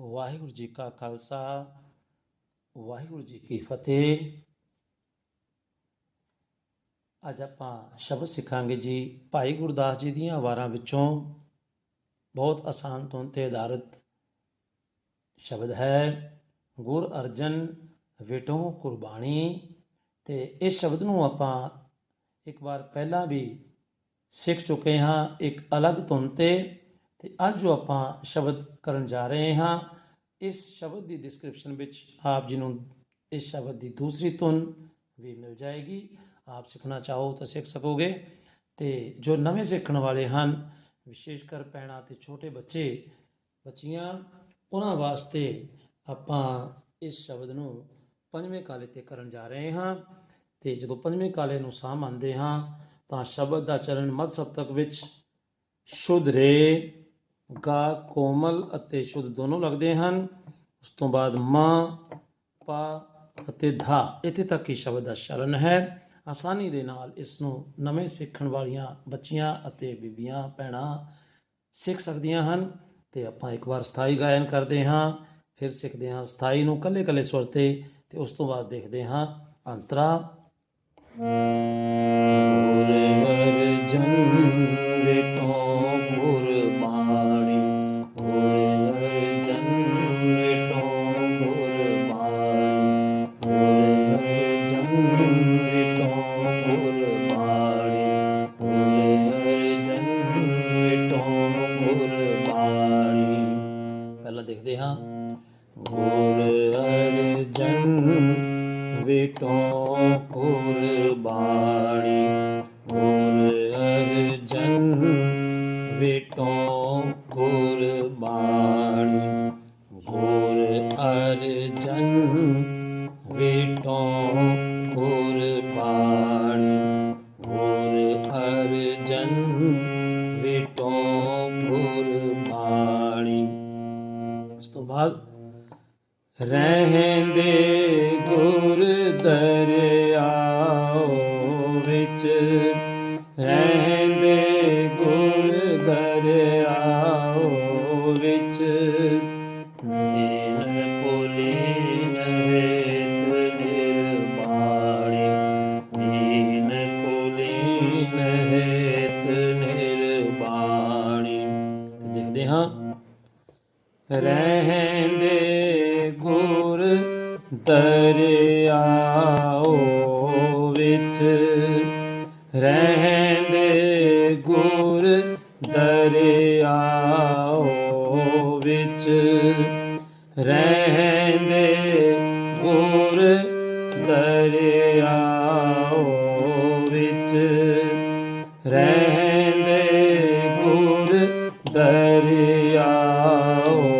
ਵਾਹਿਗੁਰੂ ਜੀ ਕਾ ਖਾਲਸਾ, ਵਾਹਿਗੁਰੂ ਜੀ ਕੀ ਫਤਿਹ। ਅੱਜ ਆਪਾਂ ਸ਼ਬਦ ਸਿੱਖਾਂਗੇ ਜੀ, ਭਾਈ ਗੁਰਦਾਸ ਜੀ ਦੀਆਂ ਵਾਰਾਂ ਵਿੱਚੋਂ। ਬਹੁਤ ਆਸਾਨ ਤੋਂ ਤੇ ਆਧਾਰਿਤ ਸ਼ਬਦ ਹੈ, ਗੁਰ ਅਰਜਨ ਵਿਟੋਂ ਕੁਰਬਾਨੀ। ਤੇ ਇਸ ਸ਼ਬਦ ਨੂੰ ਆਪਾਂ ਇੱਕ ਵਾਰ ਪਹਿਲਾਂ ਵੀ ਸਿੱਖ ਚੁੱਕੇ ਹਾਂ, ਇੱਕ ਅਲੱਗ ਧੁਨ ਤੇ। ਤੇ ਅੱਜ ਜੋ ਆਪਾਂ ਸ਼ਬਦ ਕਰਨ ਜਾ ਰਹੇ ਹਾਂ। ਇਸ ਸ਼ਬਦ ਦੀ ਡਿਸਕ੍ਰਿਪਸ਼ਨ ਵਿੱਚ ਆਪ ਜੀ ਨੂੰ ਇਸ ਸ਼ਬਦ ਦੀ ਦੂਸਰੀ ਧੁਨ ਵੀ ਮਿਲ ਜਾਏਗੀ। ਆਪ ਸਿੱਖਣਾ ਚਾਹੋ ਤਾਂ ਸਿੱਖ ਸਕੋਗੇ। ਤੇ ਜੋ ਨਵੇਂ ਸਿੱਖਣ ਵਾਲੇ ਹਨ, ਵਿਸ਼ੇਸ਼ ਕਰ ਪੈਣਾ ਤੇ ਛੋਟੇ ਬੱਚੇ, ਬੱਚੀਆਂ, ਉਹਨਾਂ ਵਾਸਤੇ ਆਪਾਂ ਇਸ ਸ਼ਬਦ ਨੂੰ ਪੰਜਵੇਂ ਕਾਲੇ ਤੇ ਕਰਨ ਜਾ ਰਹੇ ਹਾਂ। ਤੇ ਜਦੋਂ ਪੰਜਵੇਂ ਕਾਲੇ ਨੂੰ ਸਾਹ ਮੰਨਦੇ ਹਾਂ, ਤਾਂ ਸ਼ਬਦ ਦਾ ਚਰਨ ਮੱਧ ਸਪਤਕ ਵਿੱਚ, ਸ਼ੁੱਧ ਰੇ। ਗਾ, ਕੋਮਲ ਅਤੇ ਸ਼ੁੱਧ ਦੋਨੋਂ ਲੱਗਦੇ ਹਨ। ਉਸ ਤੋਂ ਬਾਅਦ ਮਾਂ, ਪਾ ਅਤੇ ਧਾ। ਇੱਥੇ ਤੱਕ ਹੀ ਸ਼ਬਦ ਦਾ ਸ਼ਰਨ ਹੈ। ਆਸਾਨੀ ਦੇ ਨਾਲ ਇਸ ਨੂੰ ਨਵੇਂ ਸਿੱਖਣ ਵਾਲੀਆਂ ਬੱਚੀਆਂ ਅਤੇ ਬੀਬੀਆਂ, ਭੈਣਾਂ ਸਿੱਖ ਸਕਦੀਆਂ ਹਨ। ਤੇ ਆਪਾਂ ਇੱਕ ਵਾਰ ਸਥਾਈ ਗਾਇਨ ਕਰਦੇ ਹਾਂ। ਫਿਰ ਸਿੱਖਦੇ ਹਾਂ ਸਥਾਈ ਨੂੰ ਕੱਲੇ ਕੱਲੇ ਸੁਰ ਤੇ ਤੇ ਉਸ ਤੋਂ ਬਾਅਦ ਦੇਖਦੇ ਹਾਂ ਅੰਤਰਾ। ਗੁਰ ਅਰਜਨ ਬਾਣੀ ਪਹਿਲਾਂ ਦੇਖਦੇ ਹਾਂ। ਗੁਰ ਅਰਜਨ ਵਿਟੋ ਕੁਰਬਾਣੀ ਗੁਰ ਅਰਜਨ ਵਿਟੋ ਕੁਰਬਾਣੀ ਗੁਰ ਅਰਜਨ ਵਿਟੋ ਕੁਰਬਾਣੀ ਗੁਰ ਅਰਜਨ ਉਸ ਤੋਂ ਬਾਅਦ ਰਹਿੰਦੇ ਗੁਰ ਦਰਿਆਓ ਵਿੱਚ ਰਹਿੰਦੇ ਗੁਰ ਦਰਿਆਓ ਰਹਿੰਦੇ ਗੁਰ ਦਰਿਆਓ ਵਿੱਚ। ਰਹਿੰਦੇ ਗੁਰ ਦਰਿਆਓ ਵਿੱਚ। ਰਹਿੰਦੇ ਗੁਰ ਦਰਿਆਓ ਵਿੱਚ। ਰਹਿੰਦੇ ਗੁਰ ਦਰਿਆਓ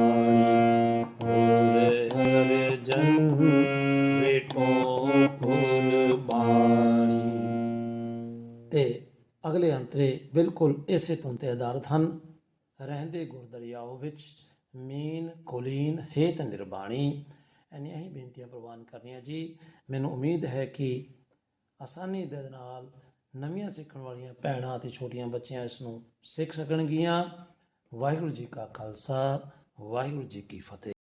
ਤੇ ਅਗਲੇ ਅੰਤਰੇ ਬਿਲਕੁਲ ਇਸੇ ਤੋਂ ਤੇ ਆਧਾਰਿਤ ਹਨ। ਰਹਿੰਦੇ ਗੁਰਦਰਿਆਓ ਵਿੱਚ ਮੀਨ, ਕੁਲੀਨ, ਹੇਤ ਨਿਰਬਾਣੀ। ਐਨੀਆਂ ਹੀ ਬੇਨਤੀਆਂ ਪ੍ਰਵਾਨ ਕਰਨੀਆਂ ਜੀ। ਮੈਨੂੰ ਉਮੀਦ ਹੈ ਕਿ ਆਸਾਨੀ ਦੇ ਨਾਲ ਨਵੀਆਂ ਸਿੱਖਣ ਵਾਲੀਆਂ ਭੈਣਾਂ ਅਤੇ ਛੋਟੀਆਂ ਬੱਚੀਆਂ ਇਸ ਨੂੰ ਸਿੱਖ ਸਕਣਗੀਆਂ। ਵਾਹਿਗੁਰੂ ਜੀ ਕਾ ਖਾਲਸਾ, ਵਾਹਿਗੁਰੂ ਜੀ ਕੀ ਫਤਿਹ।